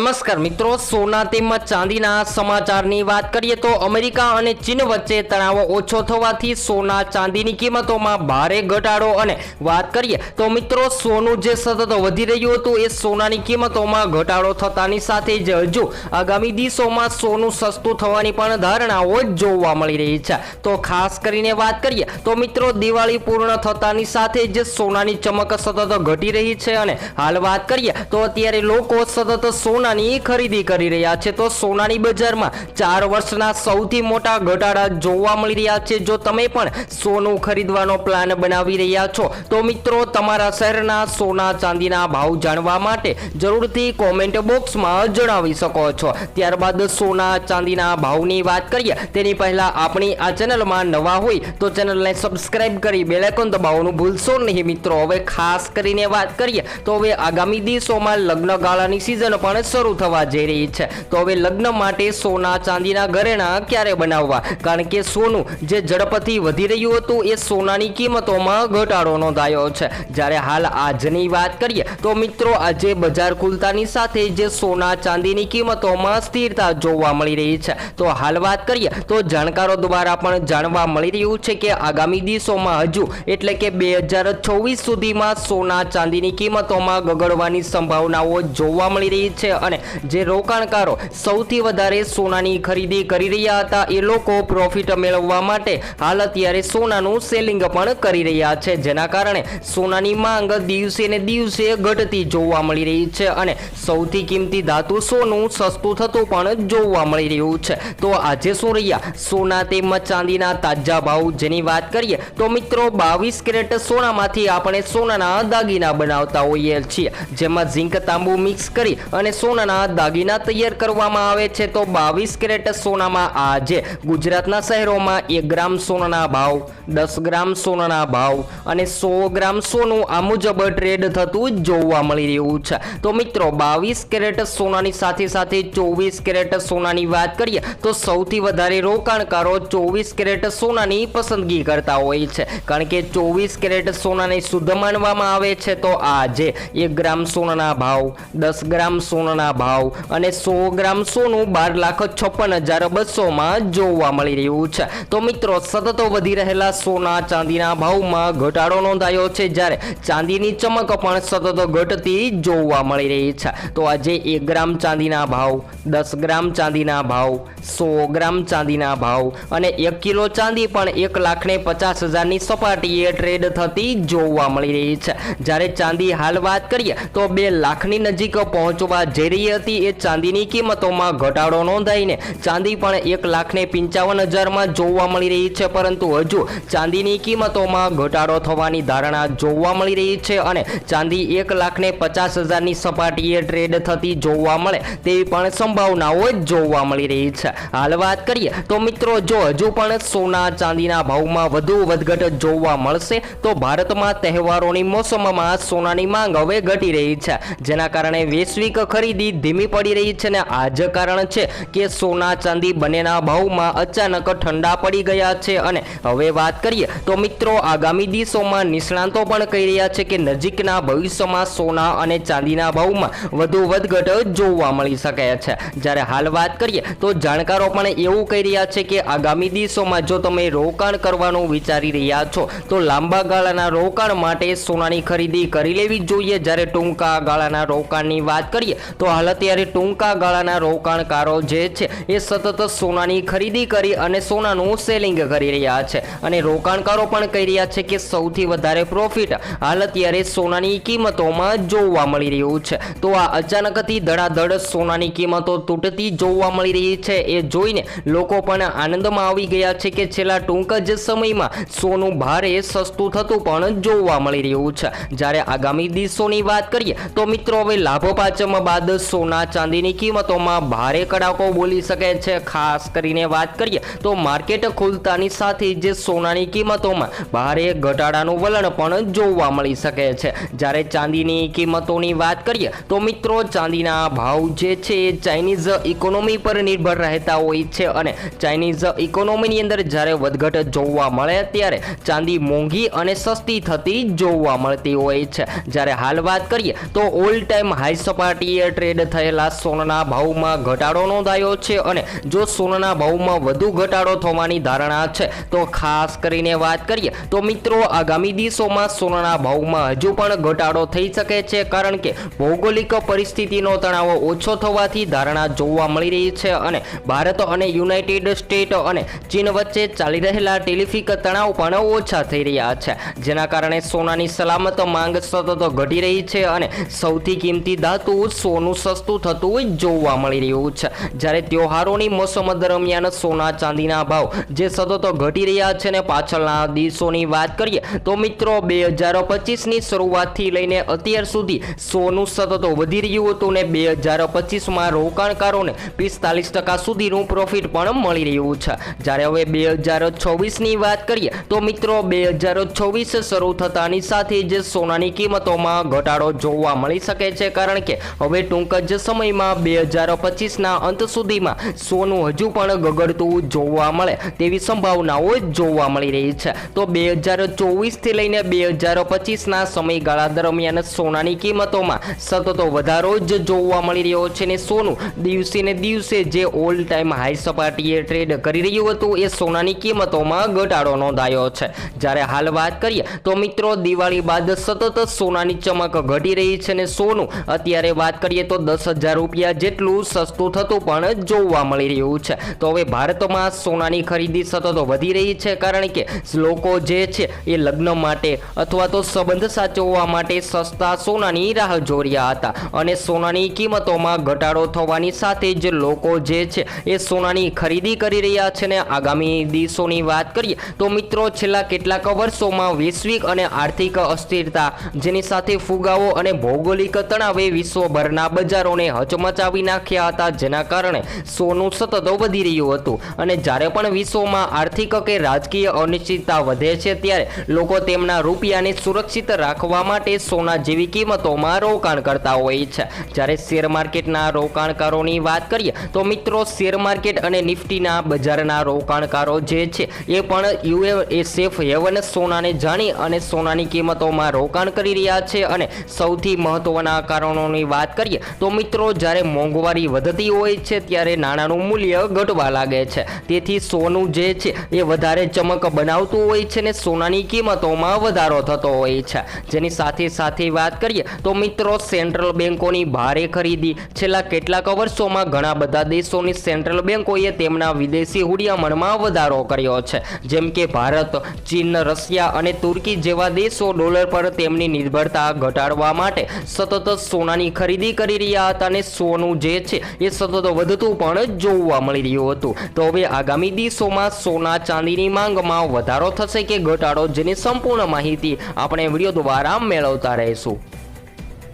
નમસ્કાર મિત્રો, સોના તેમજ ચાંદીના સમાચારની વાત કરીએ તો અમેરિકા અને ચીન વચ્ચે તણાવ ઓછો થવાથી સોના ચાંદીની કિંમતોમાં ભારે ઘટાડો અને વાત કરીએ તો મિત્રો, સોનું જે સતત વધી રહ્યું હતું એ સોનાની કિંમતોમાં ઘટાડો થતાની સાથે જ હજુ આગામી દિવસોમાં સોનું સસ્તું થવાની પણ ધારણાઓ જોવા મળી રહી છે. તો ખાસ કરીને વાત કરીએ તો મિત્રો, દિવાળી પૂર્ણ થતાની સાથે જ સોનાની ચમક સતત ઘટી રહી છે અને હાલ વાત કરીએ તો અત્યારે લોકો સતત સોનાની ખરીદી કરી રહ્યા છે. તો સોનાની બજારમાં ચાર વર્ષના સૌથી મોટા ઘટાડા જોવા મળી રહ્યા છે. જો તમે પણ સોનું ખરીદવાનો પ્લાન બનાવી રહ્યા છો, તો મિત્રો તમારા શહેરના સોના ચાંદીના ભાવ જાણવા માટે જરૂરથી કોમેન્ટ બોક્સમાં જણાવી શકો છો. ત્યારબાદ સોના ચાંદીના ભાવની વાત કરીએ, તેની પહેલા આપણી આ ચેનલમાં નવા હોય તો ચેનલને સબસ્ક્રાઇબ કરી બેલેકોન દબાવવાનું ભૂલશો નહીં. મિત્રો, હવે ખાસ કરીને વાત કરીએ, તો હવે આગામી દિવસોમાં લગ્ન ગાળાની સિઝન પણ શરૂ થવા જઈ રહી છે. તો હવે લગ્ન માટે સોના ચાંદીના ઘરેણા ક્યારે બનાવવા? કારણ કે સોનું જે ઝડપથી વધી રહ્યું હતું, એ સોનાની કિંમતોમાં ઘટાડો નોંધાયો છે. જ્યારે હાલ આજની વાત કરીએ, તો મિત્રો, આજે બજાર ખુલતાની સાથે જે સોના ચાંદીની કિંમતોમાં સ્થિરતા જોવા મળી રહી છે. તો હાલ વાત કરીએ, તો જાણકારો દ્વારા પણ જાણવા મળી રહ્યું છે કે આગામી દિવસોમાં હજુ, એટલે કે બે હજાર છવ્વીસ સુધીમાં સોના ચાંદીની કિંમતોમાં ગગડવાની સંભાવનાઓ જોવા મળી રહી છે. અને જે રોકાણકારો સૌથી વધારે સોનાની ખરીદી કરી રહ્યા હતા, એ લોકો પ્રોફિટ મેળવવા માટે હાલ અત્યારે સોનાનું સેલિંગ પણ કરી રહ્યા છે. જેના કારણે સોનાની માંગ દિવસે ને દિવસે ઘટતી જોવા મળી રહી છે અને સૌથી કિંમતી ધાતુ સોનું સસ્તું થતું પણ જોવા મળી રહ્યું છે. તો આજે શું રહ્યા? સોના તેમજ ચાંદીના તાજા ભાવ જેની વાત કરીએ, તો મિત્રો બાવીસ કેરેટ સોનામાંથી આપણે સોનાના દાગીના બનાવતા હોઈએ છીએ. જેમાં ઝીંક તાંબુ મિક્સ કરી અને સોનાના દાગીના તૈયાર કરવામાં આવે છે તો બાવીસ કેરેટ સોનામાં આજે ગુજરાતના શહેરોમાં એક ગ્રામ સોનાના ભાવ, દસ ગ્રામ સોનાના ભાવ અને સો ગ્રામ સોનું આ મુજબ ટ્રેડ થતું જોવા મળી રહ્યું છે. તો મિત્રો, બાવીસ કેરેટ સોનાની સાથે સાથે ચોવીસ કેરેટ સોનાની વાત કરીએ તો સૌથી વધારે રોકાણકારો ચોવીસ કેરેટ સોનાની પસંદગી કરતા હોય છે. કારણ કે ચોવીસ કેરેટ સોનાને શુદ્ધ માનવામાં આવે છે તો આજે એક ગ્રામ સોનાના ભાવ, દસ ગ્રામ સોનાના ભાવ અને સો ગ્રામ સોનું બાર લાખ છપ્પન હજાર બસોમાં જોવા મળી રહ્યું છે. તો મિત્રો, સતત વધી રહેલા સોના ચાંદીના ભાવમાં ઘટાડો નોંધાયો છે જ્યારે ચાંદીની ચમક પણ સતત ઘટતી જોવા મળી રહી છે. તો આજે એક ગ્રામ ચાંદીના ભાવ, દસ ગ્રામ ચાંદીના ભાવ, સો ગ્રામ ચાંદીના ભાવ અને એક કિલો ચાંદી પણ એક લાખને પચાસ હજારની સપાટીએ ટ્રેડ થતી જોવા મળી રહી છે. જ્યારે ચાંદી હાલ વાત કરીએ તો બે લાખની નજીક પહોંચવા જઈ રહી હતી એ ચાંદીની કિંમતોમાં ઘટાડો નોંધાઈને ચાંદી પણ એક લાખને પંચાવન હજારમાં જોવા મળી રહી છે, પરંતુ હજુ ચાંદીની કિંમતોમાં ઘટાડો થવાની ધારણા જોવા મળી રહી છે અને ચાંદી એક લાખને પચાસ હજારની સપાટીએ ટ્રેડ થતી જોવા મળે તેવી પણ સંભાવનાઓ જોવા મળી રહી છે. હાલ વાત કરીએ તો મિત્રો, જો હજુ પણ સોના ચાંદીના ભાવમાં વધુ વધઘટ જોવા મળશે, તો ભારતમાં તહેવારોની મોસમમાં સોનાની માંગ હવે ઘટી રહી છે. જેના કારણે વૈશ્વિક ખરીદી ધીમી પડી રહી છે ને આ જ કારણ છે કે સોના ચાંદી બંનેના ભાવમાં અચાનક ઠંડા પડી ગયા છે. અને હવે વાત કરીએ તો મિત્રો આગામી દિવસોમાં નિષ્ણાંતો પણ કહી રહ્યા છે કે નજીકના ભવિષ્યમાં સોના અને ચાંદીના ભાવમાં વધુ વધઘટ જોવા મળી શકે છે. જ્યારે હાલ વાત કરીએ તો જાણકારો પણ એવું કહી રહ્યા છે કે આગામી દિવસોમાં જો તમે રોકાણ કરવાનું વિચારી રહ્યા છો, તો લાંબા ગાળાના રોકાણ માટે સોનાની ખરીદી કરી લેવી જોઈએ. જ્યારે ટૂંકા ગાળાના રોકાણની વાત કરીએ તો હાલ અત્યારે ટૂંકા ગાળાના રોકાણકારો જે છે એ સતત સોનાની ખરીદી કરી અને સોનાનું સેલિંગ કરી રહ્યા છે. અને રોકાણકારો પણ કહી રહ્યા છે કે સૌથી વધારે પ્રોફિટ હાલ અત્યારે સોનાની કિંમતોમાં જોવા મળી રહ્યું છે. તો આ અચાનકથી ધડાધડ સોનાની કિંમતો તૂટતી જોવા મળી રહી છે. એ જોઈને લોકો પણ આનંદમાં આવી ગયા છે કે છેલ્લા ટૂંક જ સમયમાં સોનું ભારે સસ્તું થતું પણ જોવા મળી રહ્યું છે. જ્યારે આગામી દિવસોની વાત કરીએ તો મિત્રો, હવે લાભો પાચમ બાદ સોના ચાંદીની કિંમતોમાં ભારે કડાકો બોલી શકે છે. ખાસ કરીને વાત કરીએ તો માર્કેટ ખુલતાની સાથે જે સોનાની કિંમતોમાં ભારે ઘટાડાનું વલણ પણ જોવા મળી શકે છે. જ્યારે ચાંદીની કિંમતોની વાત કરીએ તો મિત્રો, ચાંદીના ભાવ જે છે એ ચાઇનીઝ ઇકોનોમી પર નિર્ભર રહેતા હોય છે અને ચાઇનીઝ ઇકોનોમીની અંદર જ્યારે વધઘટ જોવા મળે ત્યારે ચાંદી મોંઘી અને સસ્તી થતી જોવા મળતી હોય છે. જ્યારે હાલ વાત કરીએ તો ઓલ ટાઈમ હાઈ સપાટીએ ટ્રેડ થયેલા સોનાના ભાવમાં ઘટાડો નોંધાયો છે અને જો સોનાના ભાવમાં વધુ ઘટાડો થવાની ધારણા છે, તો ખાસ કરીને વાત કરીએ, તો મિત્રો આગામી દિવસોમાં સોનાના ભાવમાં હજુ પણ ઘટાડો થઈ શકે છે, કારણ કે ભૌગોલિક પરિસ્થિતિનો તણાવ ઓછો થવાથી ધારણા જોવા મળી રહી છે અને ભારત અને યુનાઇટેડ સ્ટેટ અને ચીન વચ્ચે ચાલી રહેલા ટેલિફિક તણાવ પણ ઓછા થઈ રહ્યા છે, જેના કારણે સોનાની સલામત માંગ સતત ઘટી રહી છે અને સૌથી કિંમતી ધાતુ સોનું સસ્તું થતું જોવા મળી રહ્યું છે. જ્યારે તહેવારોની મોસમ દરમિયાન સોના ચાંદીના ભાવ જે સતત ઘટી રહ્યા છે ને પાછળના દિવસોની વાત કરીએ તો મિત્રો બે હજાર પચીસની શરૂઆતથી લઈને અત્યાર સુધી સોનું સતત વધી રહ્યું હતું ને બે હજાર પચીસમાં રોકાણકારોને પિસ્તાલીસ ટકા સુધીનું પ્રોફિટ પણ મળી રહ્યું છે. જ્યારે હવે બે હજાર છવ્વીસની વાત કરીએ તો મિત્રો બે હજાર છવ્વીસ શરૂ થતાની સાથે જ સોનાની કિંમતોમાં ઘટાડો જોવા મળી શકે છે. કારણ કે હવે ટૂંક સમયમાં બે હજાર પચીસના અંત સુધીમાં સોનું હજુ પણ ગગડતું જોવા મળે તેવી સંભાવનાઓ જોવા મળી રહી છે. તો બે હજાર ચોવીસથી લઈને બે હજાર પચીસના સમયગાળા દરમિયાન સોનાની કિંમતોમાં સતત વધારો જ જોવા મળી રહ્યો છે ને સોનું દિવસે ને દિવસે જે ઓલ ટાઈમ હાઈ સપાટીએ ટ્રેડ કરી રહ્યું હતું એ સોનાની કિંમતોમાં ઘટાડો નોંધાયો છે. જ્યારે હાલ વાત કરીએ તો મિત્રો દિવાળી બાદ સતત સોનાની ચમક ઘટી રહી છે ને સોનું. અત્યારે વાત કરીએ તો દસ હજાર રૂપિયા જેટલું સસ્તું થતું પણ જોવા મળી રહ્યું છે. તો હવે ભારતમાં સોનાની ખરીદી સતત વધી રહી છે કારણ કે લોકો જે છે એ લગ્ન માટે અથવા તો સંબંધ સાચવવા માટે સસ્તા સોનાની રાહ જોઈ હતા. અને સોનાની કિંમતોમાં ઘટાડો થવાની સાથે જ લોકો જે છે એ સોનાની ખરીદી કરી રહ્યા છે ને આગામી દિવસોની વાત કરીએ તો મિત્રો છેલ્લા કેટલાક વર્ષોમાં વૈશ્વિક અને આર્થિક અસ્થિરતા જેની સાથે ફુગાવો અને ભૌગોલિક તણાવે વિશ્વભરના બજારોને હચમચાવી નાખ્યા હતા, જેના કારણે સોનું સતત વધી રહ્યું હતું. અને જ્યારે પણ વિશ્વમાં આર્થિક કે રાજકીય અનિશ્ચિતતા વધે છે, ત્યારે લોકો તેમના રૂપિયાને સુરક્ષિત રાખવા માટે સોના જેવી કિંમતોમાં રોકાણ કરતા હોય છે. જ્યારે શેર માર્કેટના રોકાણકારોની વાત કરીએ, તો મિત્રો, શેર માર્કેટ અને નિફ્ટીના બજારના રોકાણકારો જે છે, એ પણ યુએ એ સેફ હેવન સોનાને જાણી અને સોનાની કિંમતોમાં રોકાણ કરી રહ્યા છે. અને સૌથી મહત્વના કારણોની વાત કરીએ તો મિત્રો, જ્યારે મોંઘવારી વધતી હોય છે, ત્યારે નાણાંનું મૂલ્ય ઘટવા લાગે છે. તેથી સોનું જે છે, એ વધારે ચમક બનાવતું હોય છે ને સોનાની કિંમતોમાં વધારો થતો હોય છે. જેની સાથે સાથે વાત કરીએ, તો મિત્રો, સેન્ટ્રલ બેન્કોની ભારે ખરીદી. છેલ્લા કેટલાક વર્ષોમાં ઘણા બધા દેશોની સેન્ટ્રલ બેન્કોએ તેમના વિદેશી હુડિયામણમાં વધારો કર્યો છે. જેમ કે ભારત, ચીન, રશિયા અને તુર્કી જેવા દેશો ડોલર પર તેમની નિર્ભરતા ઘટાડવા માટે સતત સોનાની ખરીદી કરી રહ્યા હતા અને સોનું જે છે, એ સતત વધતું પણ જોવા મળી રહ્યું હતું. તો હવે આગામી દિવસોમાં સોના ચાંદીની માંગમાં વધારો થશે કે ઘટાડો, જેની સંપૂર્ણ માહિતી આપણે વીડિયો દ્વારા મેળવતા રહીશું.